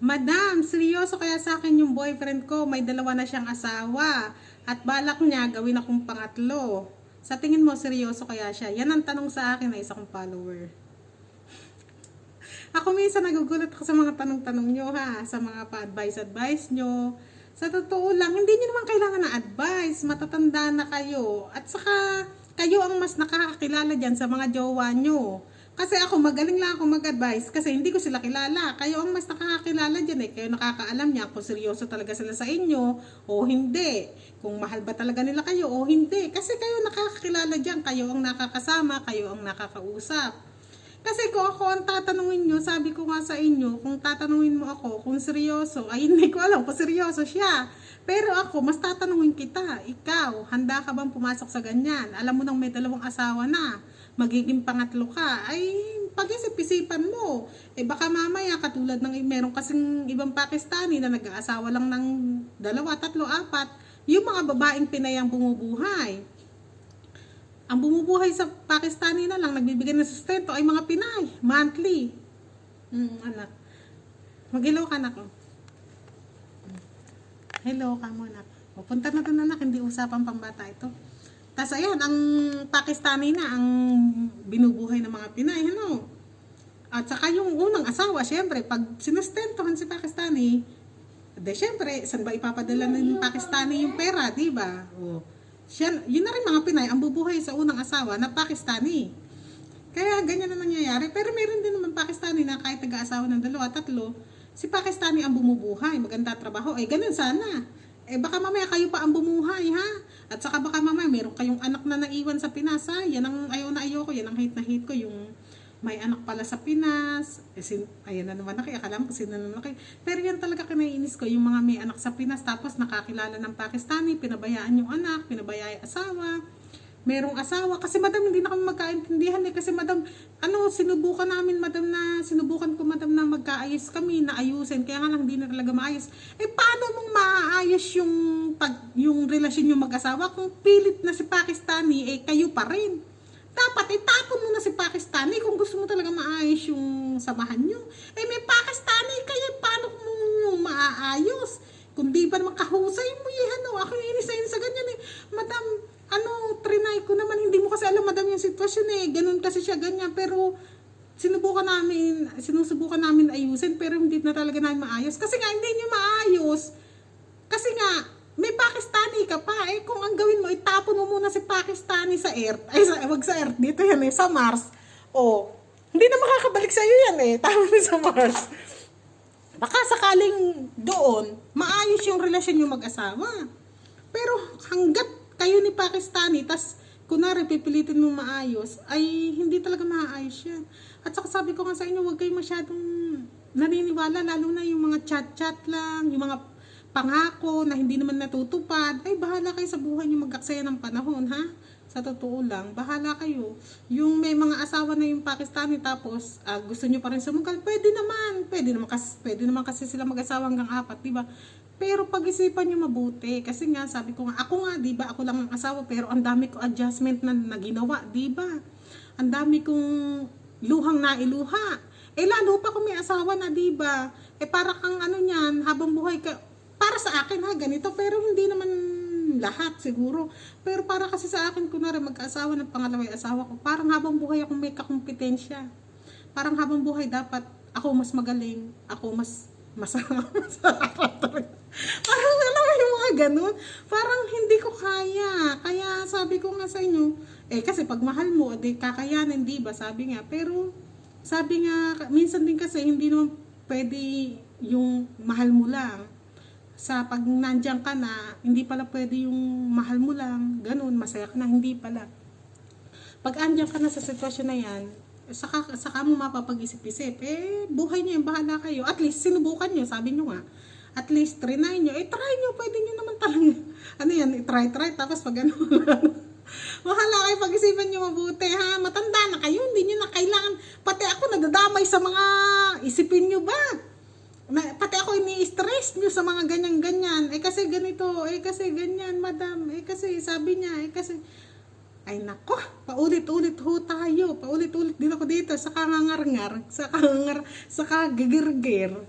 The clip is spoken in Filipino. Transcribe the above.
Madam, seryoso kaya sa akin yung boyfriend ko, may dalawa na siyang asawa. At balak niya gawin akong pangatlo. Sa tingin mo, seryoso kaya siya? Yan ang tanong sa akin na isa kong follower. Ako minsan nagugulat ako sa mga tanong-tanong nyo ha, sa mga pa-advice-advice nyo. Sa totoo lang, hindi nyo naman kailangan ng advice. Matatanda na kayo. At saka, kayo ang mas nakakakilala dyan sa mga jowa nyo. Kasi ako, magaling lang ako mag-advise kasi hindi ko sila kilala. Kayo ang mas nakakakilala dyan eh. Kayo nakakaalam niya kung seryoso talaga sila sa inyo o hindi. Kung mahal ba talaga nila kayo o hindi. Kasi kayo nakakakilala dyan. Kayo ang nakakasama, kayo ang nakakausap. Kasi kung ako ang tatanungin nyo, sabi ko nga sa inyo, kung tatanungin mo ako kung seryoso, ay hindi ko alam kung seryoso siya. Pero ako, mas tatanungin kita, ikaw, handa ka bang pumasok sa ganyan? Alam mo nang may dalawang asawa na, magiging pangatlo ka, ay pag-isip-isipan mo. Eh baka mamaya, katulad ng meron kasing ibang Pakistani na nag-aasawa lang ng dalawa, tatlo, apat, yung mga babaeng Pinay ang bumubuhay. Ang bumubuhay sa Pakistani na lang, nagbibigay ng sustento ay mga Pinay, monthly. Hmm, anak. Mag-hello ka, anak. oh. Hello ka mo, anak. O, punta na doon, anak. Hindi usapan pambata ito. Tapos, ayan, ang Pakistani na ang binubuhay ng mga Pinay, ano? At saka yung unang asawa, syempre, pag sinustentohan si Pakistani, de syempre, saan ba ipapadala ng Pakistani yung pera, di ba? O, siya, yun na rin mga Pinay, ang bubuhay sa unang asawa na Pakistani. Kaya ganyan na nangyayari. Pero meron din naman Pakistani na kahit nag-aasawa ng dalawa, tatlo, si Pakistani ang bumubuhay, maganda trabaho. Eh, ganun sana. Eh, baka mamaya kayo pa ang bumuhay, ha? At saka baka mamaya meron kayong anak na naiwan sa Pinas, ha? Yan ang ayaw na ayaw ko, yan ang hate na hate ko, yung may anak pala sa Pinas. Eh, sin, ayan na naman na kayo, akala kung sino na naman kayo. Pero yan talaga kinainis ko, yung mga may anak sa Pinas, tapos nakakilala ng Pakistani, pinabayaan yung anak, pinabayaan yung asawa merong asawa. Kasi madam, hindi na kami magkaintindihan eh. Kasi madam, ano, sinubukan namin madam na, sinubukan ko madam na magkaayos kami, na ayusin. Kaya nga lang, hindi na talaga maayos. Eh, paano mong maaayos yung, pag, yung relasyon yung mag-asawa kung pilit na si Pakistani, eh, kayo pa rin. Dapat itapon mo na si Pakistani kung gusto mo talaga maayos yung samahan nyo. Eh, may Pakistani kayo, paano mo maaayos? Kung di ba naman kahusay mo eh, ano, ako yung inis na inis sa ganyan eh. Madam, ano, trinay ko naman, hindi mo kasi alam sitwasyon eh. Ganun kasi siya ganyan, pero sinubukan namin, sinusubukan namin ayusin, pero hindi na talaga namin maayos. Kasi nga, hindi niyo maayos. Kasi nga, may Pakistani ka pa. Eh, kung ang gawin mo, itapon mo muna si Pakistani sa Earth. Ay, sa, wag sa Earth, dito yan eh, sa Mars. O, hindi na makakabalik sa'yo yan eh, tapon sa Mars. Baka sakaling doon, maayos yung relasyon yung mag-asawa. Pero hanggat kayo ni Pakistani, tas kunwari pipilitin mo maayos, ay hindi talaga maayos yan. At saka sabi ko nga sa inyo, huwag kayo masyadong naniniwala, lalo na yung mga chat-chat lang, yung mga pangako na hindi naman natutupad, ay bahala kayo sa buhay niyo mag-aksaya ng panahon, ha? Sa totoo lang, bahala kayo. Yung may mga asawa na yung Pakistani tapos ah, gusto niyo pa rin sumugal, pwede naman. Pwede naman kasi, pwede naman kasi sila mag-asawa hanggang apat, di ba? Pero pag-isipan niyo mabuti kasi nga sabi ko nga ako nga 'di ba ako lang ang asawa pero ang dami ko adjustment na, na ginawa 'di ba? Ang dami kong luhang na iluha. Eh lalo pa kung may asawa na 'di ba? Eh para kang ano niyan habang buhay ka para sa akin ha ganito pero hindi naman lahat siguro. Pero para kasi sa akin kunwari mag-asawa ng pangalaway asawa ko, parang habang buhay ako may kakumpetensya. Parang habang buhay dapat ako mas magaling, ako mas masarap. Parang alam mo yung mga ganun. Parang hindi ko kaya. Kaya sabi ko nga sa inyo, eh kasi pag mahal mo, di kakayanin, di ba? Sabi nga. Pero sabi nga, minsan din kasi hindi naman pwede yung mahal mo lang. Sa pag nandiyan ka na, hindi pala pwede yung mahal mo lang. Ganun, masaya ka na, hindi pala. Pag andyan ka na sa sitwasyon na yan, saka, saka mo mapapag-isip-isip, eh, buhay niyo yung bahala kayo. At least, sinubukan niyo, sabi niyo nga. At least, trinay niyo. Eh, try niyo, pwede niyo naman talaga. Ano yan, try, try, tapos pag ano, Bahala kayo pag-isipan niyo mabuti ha. Matanda na kayo, hindi niyo na kailangan. Pati ako nadadamay sa mga isipin niyo ba? Ako ini-stress niyo sa mga ganyan-ganyan. Eh kasi ganito, eh kasi ganyan, madam. Eh kasi sabi niya, eh kasi ay nako, paulit-ulit ho tayo. Paulit-ulit din ako dito sa kangangar-ngar, sa kangangar, sa kagigirgir.